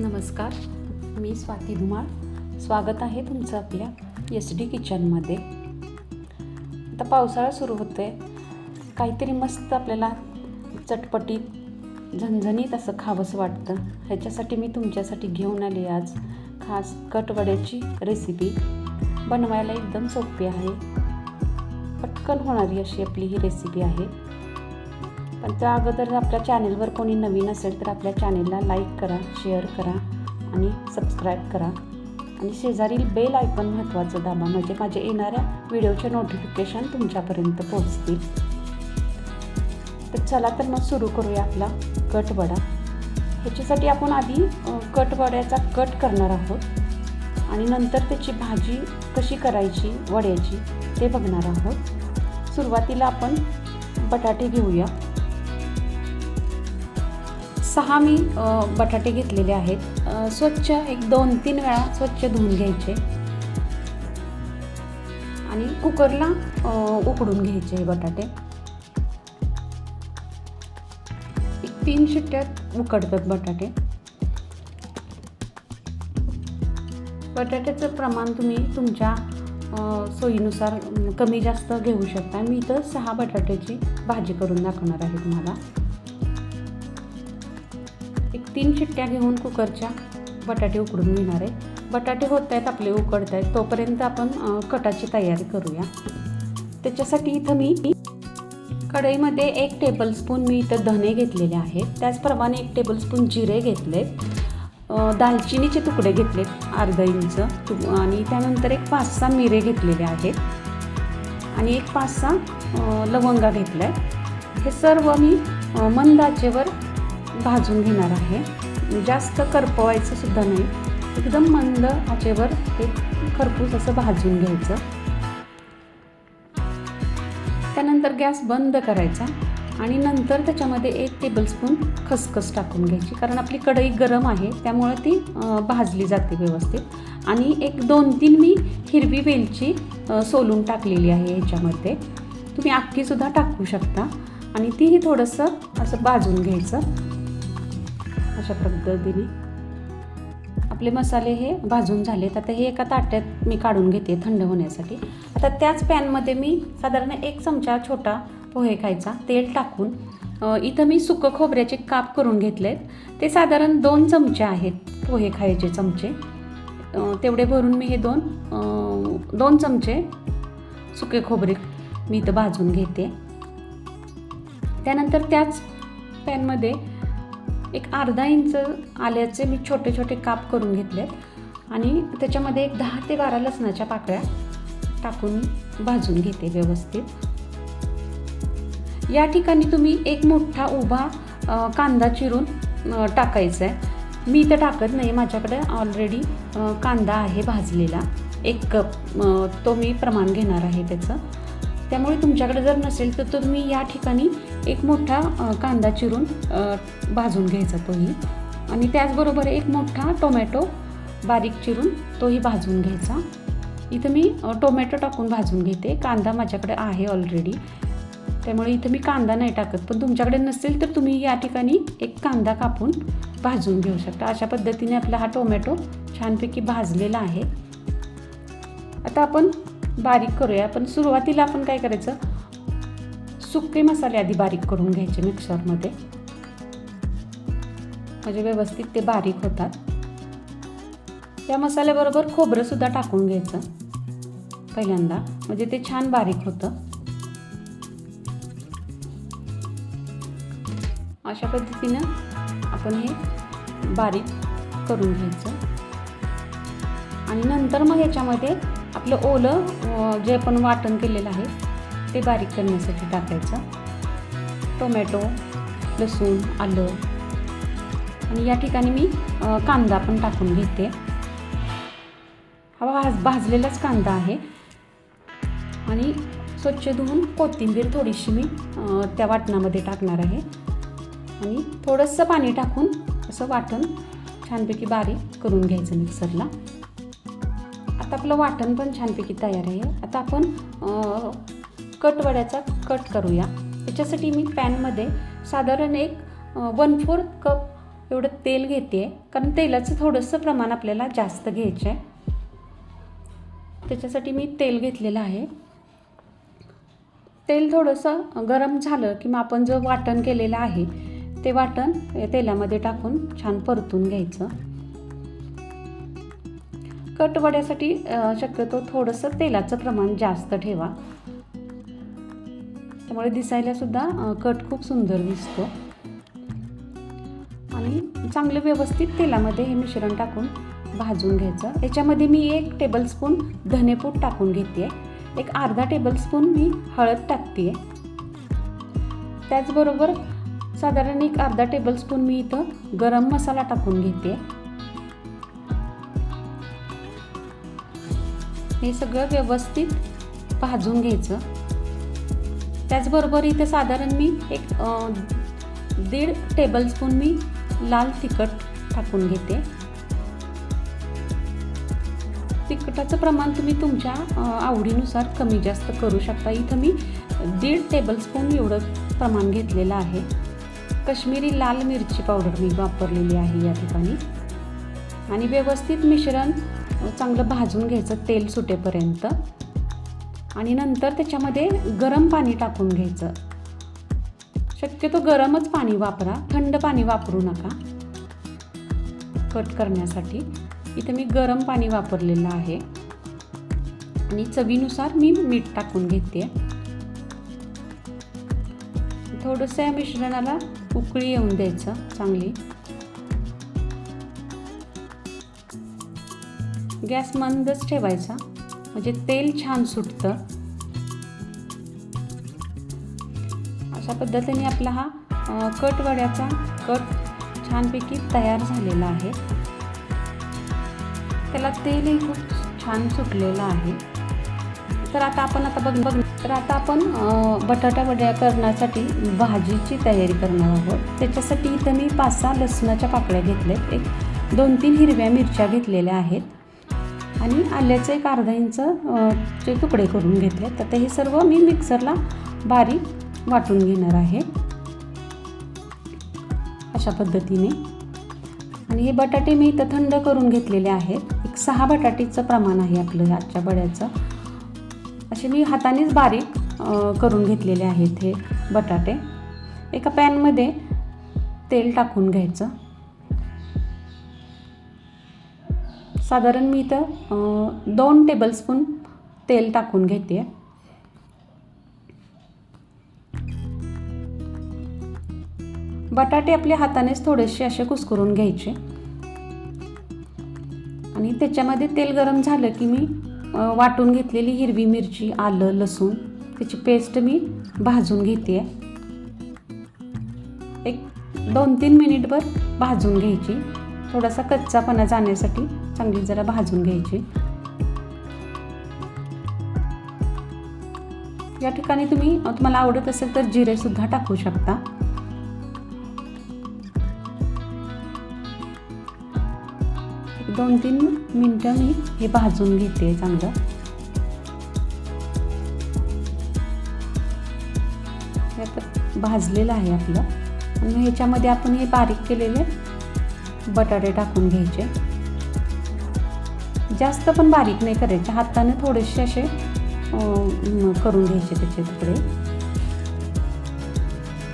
नमस्कार मी स्वाती धुमाळ. स्वागत आहे तुमचं आपल्या एस डी किचनमध्ये आता पावसाळा सुरू होतो आहे काहीतरी मस्त आपल्याला चटपटीत झणझणीत असं खावंसं वाटतं. ह्याच्यासाठी मी तुमच्यासाठी घेऊन आली आज खास कटवड्याची रेसिपी बनवायला एकदम सोपी आहे. पटकन होणारी अशी आपली ही रेसिपी आहे. पण त्या अगोदर आपल्या चॅनेलवर कोणी नवीन असेल तर आपल्या चॅनेलला लाईक करा शेअर करा आणि सबस्क्राईब करा. आणि शेजारील बेल आयकॉन महत्त्वाचं दाबा म्हणजे माझ्या येणाऱ्या व्हिडिओचे नोटिफिकेशन तुमच्यापर्यंत पोहोचतील. तर चला तर मग सुरू करूया आपला कटवडा. ह्याच्यासाठी आपण आधी कटवड्याचा कट करणार आहोत. आणि नंतर त्याची भाजी कशी करायची वड्याची ते बघणार आहोत. सुरुवातीला आपण बटाटे घेऊया. सहा मी बटाटे घेतलेले आहेत. स्वच्छ एक दोन तीन वेळा स्वच्छ धुवून घ्यायचे. आणि कुकरला उकडून घ्यायचे हे बटाटे. एक तीन शिट्ट्यात उकडतात बटाटे. बटाट्याचं प्रमाण तुम्ही तुमच्या सोयीनुसार कमी जास्त घेऊ शकता. मी इथं सहा बटाट्याची भाजी करून दाखवणार आहे तुम्हाला. तीन चिट्ट्या घेऊन कुकरच्या बटाटे उकडून घेणार आहे. बटाटे होत आहेत आपले उकडत आहेत. तोपर्यंत आपण कटाची तयारी करूया. त्याच्यासाठी इथं मी कढईमध्ये एक टेबलस्पून मी इथं धने घेतलेले आहेत. त्याचप्रमाणे एक टेबलस्पून जिरे घेतले. दालचिनीचे तुकडे घेतलेत अर्धा इंच. आणि त्यानंतर एक पाच सहा मिरे घेतलेले आहेत. आणि एक पाच सहा अ, लवंगा घेतल्या हे सर्व मी अ, मंद आचेवर भाजून घेणार आहे. म्हणजे जास्त करपवायचं सुद्धा नाही. एकदम मंद आचेवर ते खरपूस असं भाजून घ्यायचं. त्यानंतर गॅस बंद करायचा आणि नंतर त्याच्यामध्ये एक टेबलस्पून खसखस टाकून घ्यायची. कारण आपली कढई गरम आहे त्यामुळे ती भाजली जाते व्यवस्थित. आणि एक दोन तीन मी हिरवी वेलची सोलून टाकलेली आहे ह्याच्यामध्ये. तुम्ही अख्खीसुद्धा टाकू शकता. आणि तीही थोडंसं असं भाजून घ्यायचं. अशा पद्धतीने. आपले मसाले हे भाजून झालेत. आता हे एका ताट्यात मी काढून घेते थंड होण्यासाठी. आता त्याच पॅनमध्ये मी साधारण एक चमचा छोटा पोहे खायचा तेल टाकून इथं मी सुकं खोबऱ्याचे काप करून घेतलेत. ते साधारण दोन चमचे आहेत पोहे खायचे चमचे. तेवढे भरून मी हे दोन दोन चमचे सुके खोबरे मी इथं भाजून घेते. त्यानंतर त्याच पॅनमध्ये एक अर्धा इंच आल्याचे मी छोटे छोटे काप करून घेतलेत आणि त्याच्यामध्ये एक दहा ते बारा लसणाच्या पाकळ्या टाकून भाजून घेते व्यवस्थित. या ठिकाणी तुम्ही एक मोठा उभा कांदा चिरून टाकायचा आहे मी इथं टाकत नाही माझ्याकडे ऑलरेडी कांदा आहे भाजलेला. एक कप तो मी प्रमाण घेणार आहे त्याचं. त्यामुळे तुमच्याकडे जर नसेल तर तुम्ही या ठिकाणी एक मोठा कांदा चिरून भाजून घ्यायचा तोही. आणि त्याचबरोबर एक मोठा टोमॅटो बारीक चिरून तोही भाजून घ्यायचा. इथं मी टोमॅटो टाकून भाजून घेते. कांदा माझ्याकडे आहे ऑलरेडी त्यामुळे इथं मी कांदा नाही टाकत. पण तुमच्याकडे नसेल तर तुम्ही या ठिकाणी एक कांदा कापून भाजून घेऊ शकता. अशा पद्धतीने आपला हा टोमॅटो छानपैकी भाजलेला आहे. आता आपण बारीक करूया. पण सुरुवातीला आपण काय करायचं? सुके मसाले आधी बारीक करून घ्यायचे मिक्सरमध्ये. म्हणजे व्यवस्थित ते बारीक होतात. या मसाल्याबरोबर खोबरंसुद्धा टाकून घ्यायचं. पहिल्यांदा. म्हणजे ते छान बारीक होतं. अशा पद्धतीनं आपण हे बारीक करून घ्यायचं. आणि नंतर मग ह्याच्यामध्ये आपलं ओलं जे आपण वाटण केलेलं आहे ते बारीक करण्यासाठी टाकायचं. टोमॅटो लसूण आलं. आणि या ठिकाणी मी कांदा पण टाकून घेते. हा भाज भाजलेलाच कांदा आहे. आणि स्वच्छ धुवून कोथिंबीर थोडीशी मी त्या वाटणामध्ये टाकणार आहे. आणि थोडंसं पाणी टाकून असं वाटण छानपैकी बारीक करून घ्यायचं मिक्सरला. आता आपलं वाटण पण छानपैकी तयार आहे. आता आपण कटवड्याचा कट करूया. त्याच्यासाठी मी पॅनमध्ये साधारण एक वन फोर्थ कप एवढं तेल घेते. कारण तेलाचं थोडंसं प्रमाण आपल्याला जास्त घ्यायचं आहे त्याच्यासाठी मी तेल घेतलेलं आहे. तेल थोडंसं गरम झालं की मग आपण जो वाटण केलेलं आहे ते वाटण तेलामध्ये टाकून छान परतून घ्यायचं. कटवड्यासाठी शक्यतो थोडंसं तेलाचं प्रमाण जास्त ठेवा. त्यामुळे दिसायलासुद्धा कट खूप सुंदर दिसतो. आणि चांगलं व्यवस्थित तेलामध्ये हे मिश्रण टाकून भाजून घ्यायचं. याच्यामध्ये मी एक टेबलस्पून धनेपूड टाकून घेते. एक अर्धा टेबलस्पून मी हळद टाकते. त्याचबरोबर साधारण एक अर्धा टेबलस्पून मी इथं गरम मसाला टाकून घेते. हे सगळं व्यवस्थित भाजून घ्यायचं. त्याचबरोबर इथे साधारण मी एक दीड टेबलस्पून मी लाल तिखट टाकून घेते. तिखटाचं प्रमाण तुम्ही तुमच्या आवडीनुसार कमी जास्त करू शकता. इथं मी दीड टेबलस्पून एवढं प्रमाण घेतलेलं आहे. कश्मीरी लाल मिरची पावडर मी वापरलेली आहे या ठिकाणी. आणि व्यवस्थित मिश्रण चांगलं भाजून घ्यायचं तेल सुटेपर्यंत. आणि नंतर त्याच्यामध्ये गरम पाणी टाकून घ्यायचं. शक्यतो गरमच पाणी वापरा थंड पाणी वापरू नका. कट करण्यासाठी. इथं मी गरम पाणी वापरलेलं आहे. आणि चवीनुसार मी मीठ टाकून घेते. थोडंसं या मिश्रणाला उकळी येऊन द्यायचं चांगली. गॅस मंदच ठेवायचा. म्हणजे तेल छान सुटतं. अशा पद्धतीने आपला हा कटवड्याचा कट वड्याचा कट छानपैकी तयार झालेला आहे. त्याला तेलही खूप छान सुटलेलं आहे. तर आता आपण आता बघ बघ तर आता आपण अ, बटाटा वड्या करण्यासाठी भाजीची तयारी करणार आहोत. त्याच्यासाठी इथं मी पाच सहा लसणाच्या पाकळ्या घेतल्यात. एक दोन तीन हिरव्या मिरच्या घेतलेल्या आहेत. आणि आल्याचं एक अर्धा इंच चे तुकडे करून घेतले. तर ते हे सर्व मी मिक्सरला बारीक वाटून घेणार आहे. अशा पद्धतीने. आणि हे बटाटे मी इथं थंड करून घेतलेले आहेत. एक सहा बटाटीचं प्रमाण आहे आपलं आजच्या बड्याचं. असे मी हातानेच बारीक करून घेतलेले आहेत हे बटाटे. एका पॅनमध्ये तेल टाकून घ्यायचं. साधारण मी इथं दोन टेबलस्पून तेल टाकून घेते. बटाटे आपल्या हातानेच थोडेसे असे कुस्करून घ्यायचे. आणि त्याच्यामध्ये तेल गरम झालं की मी वाटून घेतलेली हिरवी मिरची आलं लसूण त्याची पेस्ट मी भाजून घेते. एक दोन तीन मिनिटभर भाजून घ्यायची. थोडासा कच्चापणा जाण्यासाठी चांगली जरा भाजून घ्यायची. या ठिकाणी तुम्ही तुम्हाला आवडत असेल तर जिरेसुद्धा टाकू शकता. दोन तीन मिनटं मी हे भाजून घेते चांगलं. हे भाजलेलं आहे आपलं. आणि ह्याच्यामध्ये आपण हे बारीक केलेले बटाटे टाकून घ्यायचे. जास्त पण बारीक नाही करायचे हाताने थोडेसे असे करून घ्यायचे त्याचे तुकडे.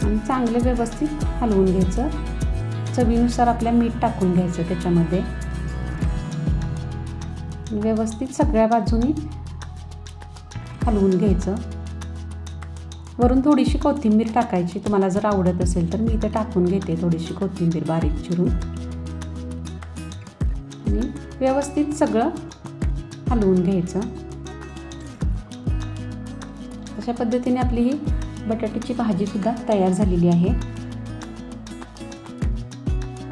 आणि चांगले व्यवस्थित हलवून घ्यायचं. चवीनुसार आपल्या मीठ टाकून घ्यायचं त्याच्यामध्ये. व्यवस्थित सगळ्या बाजूनी हलवून घ्यायचं. वरून थोडीशी कोथिंबीर टाकायची तुम्हाला जर आवडत असेल तर मी इथे टाकून घेते थोडीशी कोथिंबीर बारीक चिरून. आणि व्यवस्थित सगळं हलवून घ्यायचं. अशा पद्धतीने आपली ही बटाट्याची भाजीसुद्धा तयार झालेली आहे.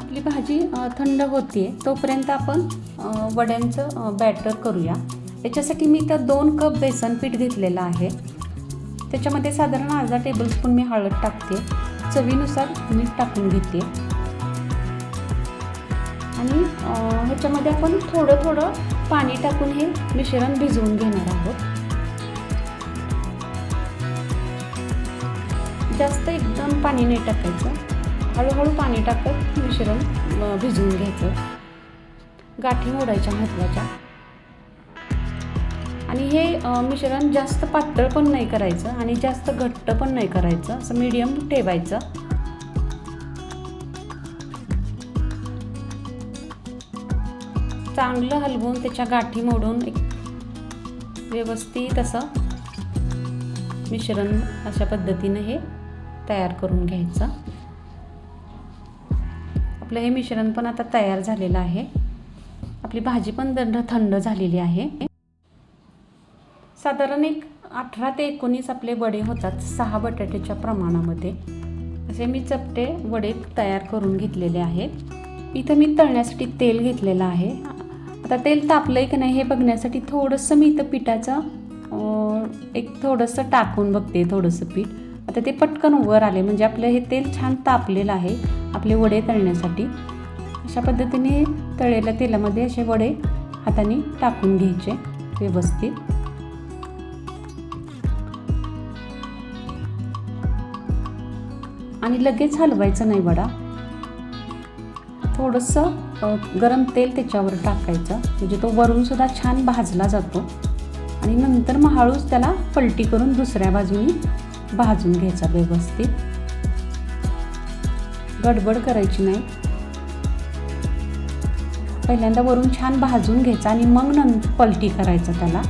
आपली भाजी थंड होते तोपर्यंत आपण वड्यांचं बॅटर करूया. याच्यासाठी मी इथं दोन कप बेसन पीठ घेतलेलं आहे. त्याच्यामध्ये साधारण अर्धा टेबलस्पून मी हळद टाकते. चवीनुसार मीठ टाकून घेते. आणि ह्याच्यामध्ये आपण थोडं थोडं पाणी टाकून हे मिश्रण भिजवून घेणार आहोत. जास्त एकदम पाणी नाही टाकायचं. हळूहळू पाणी टाकत मिश्रण भिजवून घ्यायचं. गाठी मोडायच्या महत्त्वाच्या. आणि हे मिश्रण जास्त पातळ पण नाही करायचं आणि जास्त घट्ट पण नाही करायचं. असं मीडियम ठेवायचं. चांगलं हलवून त्याच्या गाठी मोडून एक व्यवस्थित असं मिश्रण अशा पद्धतीनं हे तयार करून घ्यायचं. आपलं हे मिश्रण पण आता तयार झालेलं आहे. आपली भाजी पण दंड थंड झालेली आहे. साधारण एक अठरा ते एकोणीस आपले वडे होतात सहा बटाट्याच्या प्रमाणामध्ये. असे मी चपटे वडे तयार करून घेतलेले आहेत. इथं मी तळण्यासाठी तेल घेतलेलं आहे. आता तेल तापलं आहे की नाही हे बघण्यासाठी थोडंसं मी इथं पिठाचं एक थोडंसं टाकून बघते थोडंसं पीठ. आता ते पटकन वर आले म्हणजे आपलं हे तेल छान तापलेलं आहे आपले वडे तळण्यासाठी. अशा पद्धतीने तळलेल्या तेलामध्ये असे वडे हाताने टाकून घ्यायचे व्यवस्थित. आणि लगेच हलवायचं नाही वडा. थोडंसं गरम तेल त्याच्यावर टाकायचं. म्हणजे तो वरूनसुद्धा छान भाजला जातो. आणि नंतर मग हळूच त्याला पलटी करून दुसऱ्या बाजूनी भाजून घ्यायचा व्यवस्थित. गडबड करायची नाही. पहिल्यांदा वरून छान भाजून घ्यायचा आणि मग नंतर पलटी करायचा त्याला.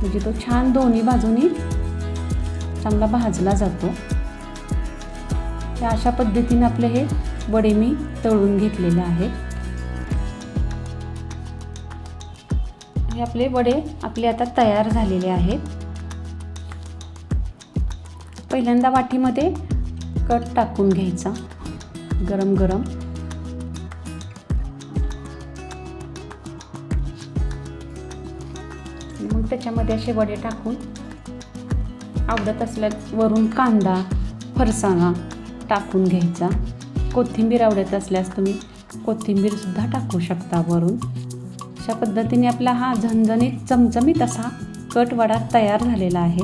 म्हणजे तो छान दोन्ही बाजूनी चांगला भाजला जातो. अशा पद्धतीने आपले हे वडे मी तळून घेतलेले आहेत. हे आपले वडे आपले आता तयार झालेले आहेत. पहिल्यांदा वाटीमध्ये कट टाकून घ्यायचा. गरम गरम. मग त्याच्यामध्ये असे वडे टाकून आवडत असल्यास वरून कांदा फरसाणा टाकून घ्यायचा. कोथिंबीर आवडत असल्यास तुम्ही कोथिंबीरसुद्धा टाकू शकता वरून. अशा पद्धतीने आपला हा झणझणीत चमचमीत असा कटवडा तयार झालेला आहे.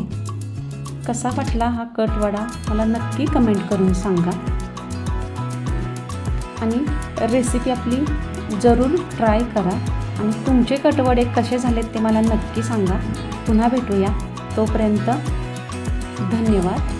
कसा वाटला हा कटवडा मला नक्की कमेंट करून सांगा. आणि रेसिपी आपली जरूर ट्राय करा. आणि तुमचे कटवडे कसे झालेत ते मला नक्की सांगा. पुन्हा भेटूया. तोपर्यंत धन्यवाद.